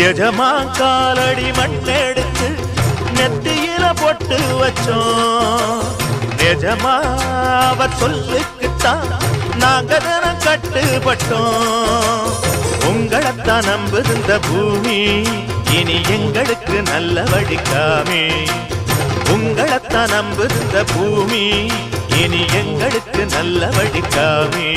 எஜமா காலடி மண்ணெடுத்து நெத்தியில பொட்டு வச்சோம். நிஜமா அவர் சொல்லுக்குத்தான் நாங்க தினம் கட்டுப்பட்டோம். உங்களைத்தான் நம்பிருந்த பூமி இனி எங்களுக்கு நல்ல வழிக்காமே உங்களைத்தான் நம்பிருந்த பூமி இனி எங்களுக்கு நல்ல வழிக்காமே